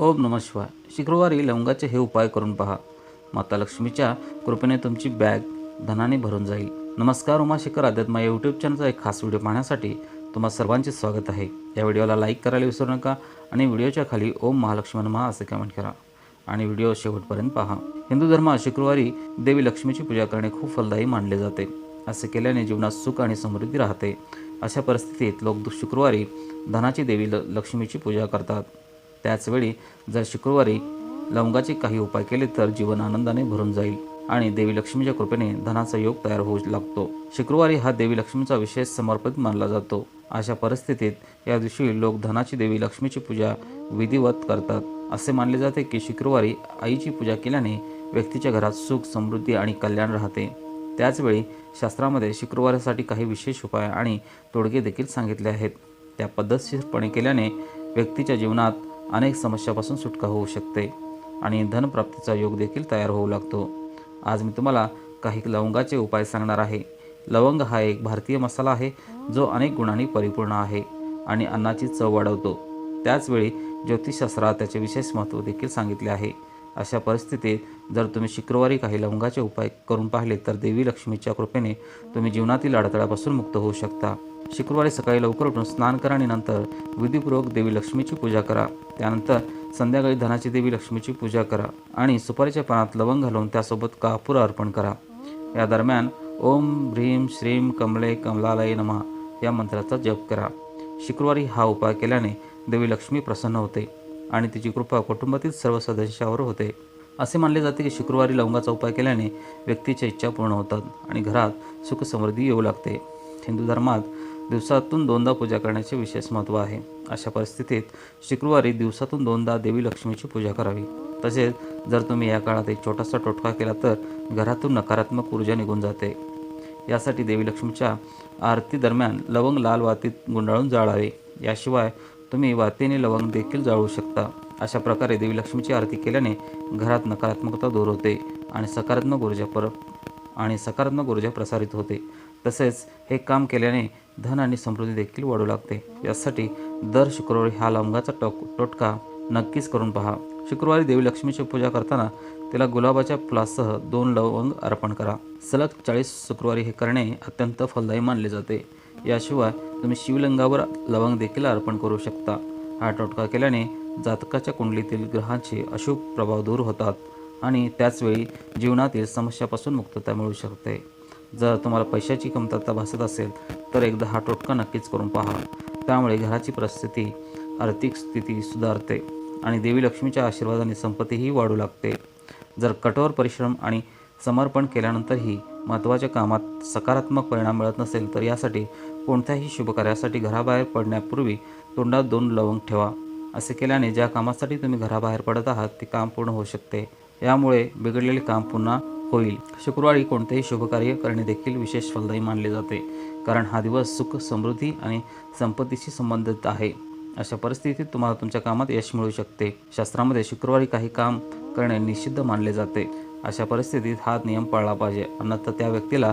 ओम नम शिवाय. शुक्रवारी लवंगाचे हे उपाय करून पहा. माता लक्ष्मीच्या कृपेने तुमची बॅग धनाने भरून जाईल. नमस्कार उमाशेखर अध्यात्मा यूट्यूब चॅनलचा एक खास व्हिडिओ पाहण्यासाठी तुम्हा सर्वांचे स्वागत आहे. या व्हिडिओला लाईक करायला विसरू नका आणि व्हिडिओच्या खाली ओम महालक्ष्मण महा असे कमेंट करा. आणि व्हिडिओ शेवटपर्यंत पहा. हिंदू धर्मात शुक्रवारी देवी लक्ष्मीची पूजा करणे खूप फलदायी मानले जाते. असे केल्याने जीवनात सुख आणि समृद्धी राहते. अशा परिस्थितीत लोक शुक्रवारी धनाची देवी ल लक्ष्मीची पूजा करतात. त्याचवेळी जर शुक्रवारी लवंगाचे काही उपाय केले तर जीवन आनंदाने भरून जाईल आणि देवी लक्ष्मीच्या कृपेने धनाचा योग तयार होऊ लागतो. शुक्रवारी हा देवी लक्ष्मीचा विशेष समर्पित मानला जातो. अशा परिस्थितीत या दिवशी लोक धनाची देवी लक्ष्मीची पूजा विधिवत करतात. असे मानले जाते की शुक्रवारी आईची पूजा केल्याने व्यक्तीच्या घरात सुख समृद्धी आणि कल्याण राहते. त्याचवेळी शास्त्रामध्ये शुक्रवारासाठी काही विशेष उपाय आणि तोडगे देखील सांगितले आहेत. त्या पद्धतशीरपणे केल्याने व्यक्तीच्या जीवनात अनेक समस्यापासून सुटका होऊ शकते आणि धनप्राप्तीचा योग देखील तयार होऊ लागतो. आज मी तुम्हाला काही लवंगाचे उपाय सांगणार आहे. लवंग हा एक भारतीय मसाला आहे जो अनेक गुणांनी परिपूर्ण आहे आणि अन्नाची चव वाढवतो. त्याचवेळी ज्योतिषशास्त्रात त्याचे विशेष महत्त्व देखील सांगितले आहे. अशा परिस्थितीत जर तुम्ही शुक्रवारी काही लवंगाचे उपाय करून पाहिले तर देवी लक्ष्मीच्या कृपेने तुम्ही जीवनातील अडथळ्यापासून मुक्त होऊ शकता. शुक्रवारी सकाळी लवकर उठून स्नान करा आणि नंतर विधीपूर्वक देवी लक्ष्मीची पूजा करा. त्यानंतर संध्याकाळी धनाची देवी लक्ष्मीची पूजा करा आणि सुपारीच्या पानात लवंग घालून त्यासोबत कापूर अर्पण करा. या दरम्यान ओम ह्रीम श्रीम कमले कमलालय नमः या मंत्राचा जप करा. शुक्रवारी हा उपाय केल्याने देवी लक्ष्मी प्रसन्न होते आणि तिची कृपा कुटुंबातील सर्व सदस्यावर होते. असे मानले जाते की शुक्रवारी लवंगाचा उपाय केल्याने व्यक्तीच्या इच्छा पूर्ण होतात आणि घरात सुख समृद्धी येऊ लागते. हिंदू धर्मात दिवसातून दोनदा पूजा करण्याचे विशेष महत्त्व आहे. अशा परिस्थितीत शुक्रवारी दिवसातून दोनदा देवी लक्ष्मीची पूजा करावी. तसेच जर तुम्ही या काळात एक छोटासा टोटका केला तर घरातून नकारात्मक ऊर्जा निघून जाते. यासाठी देवी लक्ष्मीच्या आरती दरम्यान लवंग लाल वातीत गुंडाळून जाळावे. याशिवाय तुम्ही वातीने लवंग देखील जाळू शकता. अशा प्रकारे देवी लक्ष्मीची आरती केल्याने घरात नकारात्मकता दूर होते आणि सकारात्मक ऊर्जा पर आणि सकारात्मक ऊर्जा प्रसारित होते. तसेच हे काम केल्याने धन आणि समृद्धी देखील वाढू लागते. यासाठी दर शुक्रवारी हा लवंगाचा टोक टोटका नक्कीच करून पहा. शुक्रवारी देवी लक्ष्मीची पूजा करताना तिला गुलाबाच्या फुलासह दोन लवंग अर्पण करा. सलग चाळीस शुक्रवारी हे करणे अत्यंत फलदायी मानले जाते. याशिवाय तुम्ही शिवलिंगावर लवंग देखील अर्पण करू शकता. हा टोटका केल्याने जातकाच्या कुंडलीतील ग्रहांचे अशुभ प्रभाव दूर होतात आणि त्याचवेळी जीवनातील समस्यापासून मुक्तता मिळू शकते. जर तुम्हाला पैशाची कमतरता भासत असेल तर एकदा हा टोटका नक्कीच करून पहा. त्यामुळे घराची परिस्थिती आर्थिक स्थिती सुधारते आणि देवी लक्ष्मीच्या आशीर्वादाने संपत्तीही वाढू लागते. जर कठोर परिश्रम आणि समर्पण केल्यानंतरही महत्त्वाच्या कामात सकारात्मक परिणाम मिळत नसेल तर यासाठी कोणत्याही शुभकार्यासाठी घराबाहेर पडण्यापूर्वी तोंडात दोन लवंग ठेवा. असे केल्याने ज्या कामासाठी तुम्ही घराबाहेर पडत आहात ते काम पूर्ण होऊ शकते. यामुळे बिघडलेले काम पुन्हा होईल. शुक्रवारी कोणतेही शुभकार्य करणे देखील विशेष फलदायी मानले जाते. कारण हा दिवस सुख समृद्धी आणि संपत्तीशी संबंधित आहे. अशा परिस्थितीत तुम्हाला तुमच्या कामात यश मिळू शकते. शास्त्रामध्ये शुक्रवारी काही काम करणे निषिद्ध मानले जाते. अशा परिस्थितीत हा नियम पाळला पाहिजे. अन्यथा त्या व्यक्तीला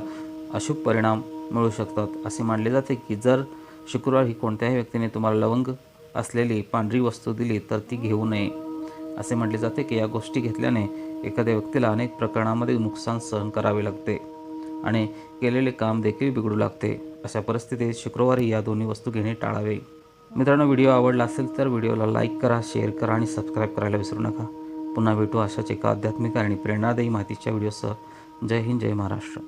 अशुभ परिणाम मिळू शकतात. असे मानले जाते की जर शुक्रवारी कोणत्याही व्यक्तीने तुम्हाला लवंग असलेली पांढरी वस्तू दिली तर ती घेऊ नये. असे म्हटले जाते की या गोष्टी घेतल्याने एखाद्या व्यक्तीला अनेक प्रकरणामध्ये नुकसान सहन करावे लागते आणि केलेले काम देखील बिघडू लागते. अशा परिस्थितीत शुक्रवारी या दोन्ही वस्तू घेणे टाळावे. मित्रांनो व्हिडिओ आवडला असेल तर व्हिडिओला लाईक करा शेअर करा आणि सबस्क्राईब करायला विसरू नका. पुन्हा भेटू अशाच एका आध्यात्मिक आणि प्रेरणादायी माहितीच्या व्हिडिओसह. जय हिंद जय महाराष्ट्र.